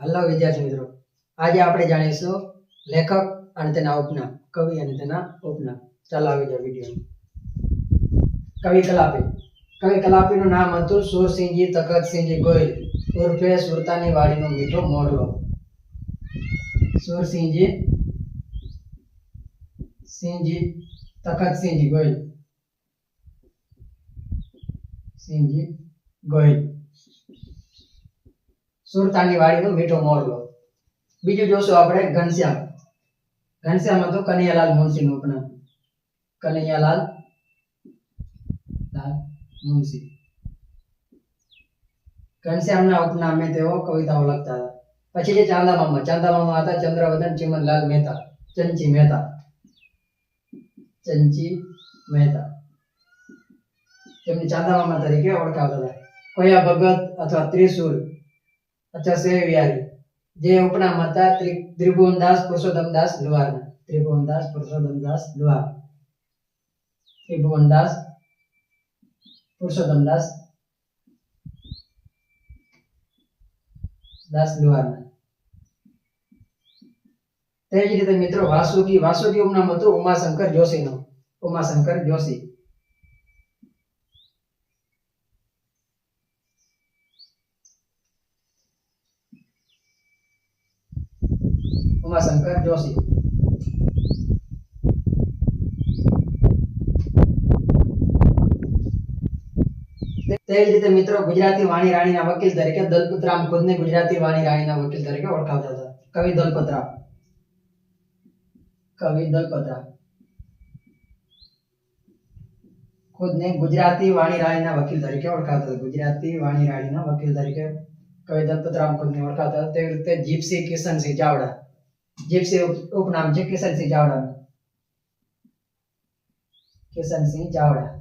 Hello વિદ્યાર્થી મિત્રો. આજે આપણે જાણીશું લેખક અને તેના ઉપનામ, કવિ અને તેના ઉપનામ. ચાલો આવી જાઓ વીડિયો કવિ કલાપી. કવિ કલાપીનું નામ હતું સુરસિંહજી તખતસિંહજી ગોહિલ, ઉર્ફે સુરતાની વાડીનો મીઠો મોરલો. સુરસિંહજી, સિંહજી તખતસિંહજી ગોહિલ. સિંહજી ગોહિલ. સુરતાની વાડીનો મીઠો મોરલો. બીજું જોશું આપણે ઘનશ્યામ. ઘનશ્યામ હતું કનૈયાલાલ મુનશીનું ઉપનામ કનૈયાલાલ લાલ મુનશી. ઘનશ્યામના ઉપનામે તેઓ કવિતાઓ લખતા હતા. પછી જે ચાંદા મામા હતા ચંદ્રવદન ચિમનલાલ મહેતા. ચંચી મહેતા. ચંચી મહેતા. તેમને ચાંદા મામા તરીકે ઓળખાવતા હતા. કોયા ભગત અથવા ત્રિશુલ અથવા સેવ વિહારી જે ઉપનામ હતા, ત્રિ- ત્રિભુવનદાસ પુરુષોત્તમદાસ લુહારના. ત્રિભુવનદાસ પુરુષોત્તમદાસ લુહાર. ત્રિભુવનદાસ પુરુષોત્તમદાસ દાસ લુહારના. તે જ રીતે મિત્રો વાસુકી વાસુકી ઉપનામ હતું ઉમાશંકર જોશીનું. ઉમાશંકર જોશી. ઉમાશંકર જોશી તેવી રીતે મિત્રો ગુજરાતી વાણી રાણીના વકીલ તરીકે દલપતરામ ખુદને ગુજરાતી વાણી રાણીના વકીલ તરીકે ઓળખાવતા હતા. કવિ દલપતરામ. કવિ દલપતરામ. ખુદને ગુજરાતી વાણી રાણીના વકીલ તરીકે ઓળખાવતા હતા. ગુજરાતી વાણી રાણીના વકીલ તરીકે કવિ દત્તરામ ખુદને ઓળખાવતા હતા. તેવી રીતે જીપસી કિશનસિંહ ચાવડા. જીપસી ઉપ- ઉપનામ છે કિશનસિંહ ચાવડાનું કિશનસિંહ ચાવડા.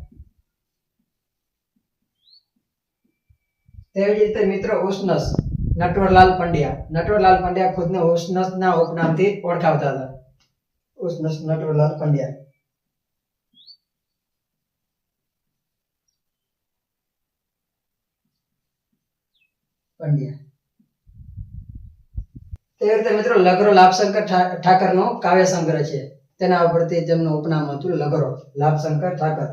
તેવી રીતે મિત્રો ઉષ્ણસ, નટવરલાલ પંડ્યા. નટવરલાલ પંડ્યા ખુદને ઉષ્ણસના ઉપનામથી ઓળખાવતા હતા. ઉષ્ણસ, નટવરલાલ પંડ્યા. પંડ્યા. તેવી રીતે મિત્રો લગરો લાભશંકર ઠાકરનો કાવ્ય સંગ્રહ છે. તેના ઉપરથી તેમનું ઉપનામ હતું લગરો લાભશંકર ઠાકર.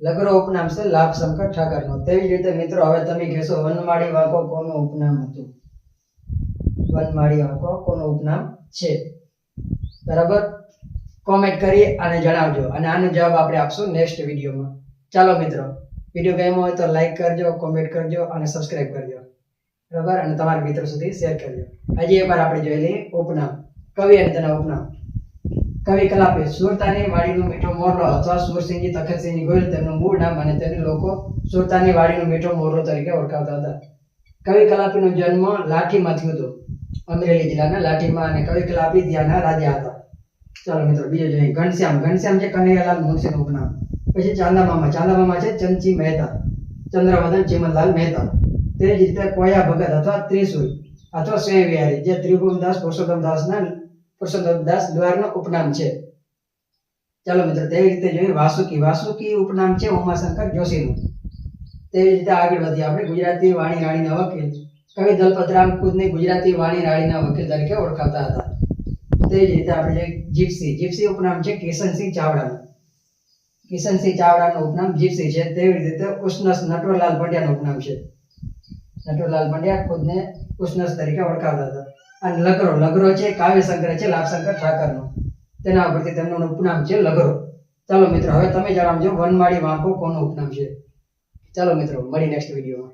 લગરો ઉપનામ છે લાભશંકર ઠાકરનો. તેવી જ રીતે મિત્રો હવે તમે કહેશો વનમાળી વાંકો કોનું ઉપનામ હતું? વનમાળી વાંકો કોનું ઉપનામ છે? બરાબર? કોમેન્ટ કરી અને જણાવજો. અને આનો જવાબ આપણે આપશું નેક્સ્ટ વિડીયોમાં. ચાલો મિત્રો, વીડિયો ગમ્યો હોય તો લાઈક કરજો કોમેન્ટ કરજો અને સબસ્ક્રાઇબ કરજો. બરાબર? અને તમારા મિત્રો સુધી શેર કરજો. હજી એકવાર આપણે જોઈ લઈએ ઉપનામ. કવિ અને તેના ઉપનામ. કવિ કલાપી સુરતાની વાડીનું મીઠો મોરલો અથવા સુરસિંહજી તખતસિંહજી ગોયલ તેમનું મૂળ નામ અને તેને લોકો સુરતાની વાડીનું મીઠો મોરલો તરીકે ઓળખાવતા હતા. કવિ કલાપીનો જન્મ લાઠીમાં થયો હતો. અમરેલી જિલ્લાના લાઠીમાં અને કવિ કલાપી ત્યાંના રાજા હતા. ચાલો મિત્રો, બીજો જોઈએ. ઘનશ્યામ. ઘનશ્યામ છે કનૈયાલાલ મુનશીનું ઉપનામ પછી ચાંદામામા. ચાંદામામા છે ચંચી મહેતા. ચંદ્રવદન ચિમનલાલ મહેતા. તે જ રીતે કોયા ભગત અથવા ત્રિશુલ અથવા સ્વયં વિહારી જે ત્રિભુવનદાસ, પુરુષોત્તમદાસના પુરુષોત્તમદાસ દ્વારનો ઉપનામ છે. ચાલો મિત્રો, તેવી રીતે જોઈએ વાસુકી. વાસુકી ઉપનામ છે ઉમાશંકર જોશીનું. તેવી રીતે આગળ વધીએ આપણે. ગુજરાતી વાણી રાણીના વકીલ. કવિ દલપતરામ ખુદને ગુજરાતી વાણી રાણીના વકીલ તરીકે ઓળખાતા હતા. તેવી જ રીતે આપણે જીપ્સી જીપ્સી ઉપનામ છે કિશનસિંહ ચાવડાનું કિશનસિંહ ચાવડાનું ઉપનામ જીપ્સી છે. તેવી રીતે ઉષ્ણસ નટવરલાલ પંડ્યાનું ઉપનામ છે. નટવરલાલ પંડ્યા ખુદને ઉષ્ણસ તરીકે ઓળખાવતા હતા. અને લગરો લગરો છે કાવ્ય સંગ્રહ છે, લાભશંકર ઠાકરનો. તેના ઉપરથી તેમનું ઉપનામ છે લગરો. ચાલો મિત્રો, હવે તમે જણાવજો વનમાળી વાંકો કોનું ઉપનામ છે. ચાલો મિત્રો મળી નેક્સ્ટ વિડીયોમાં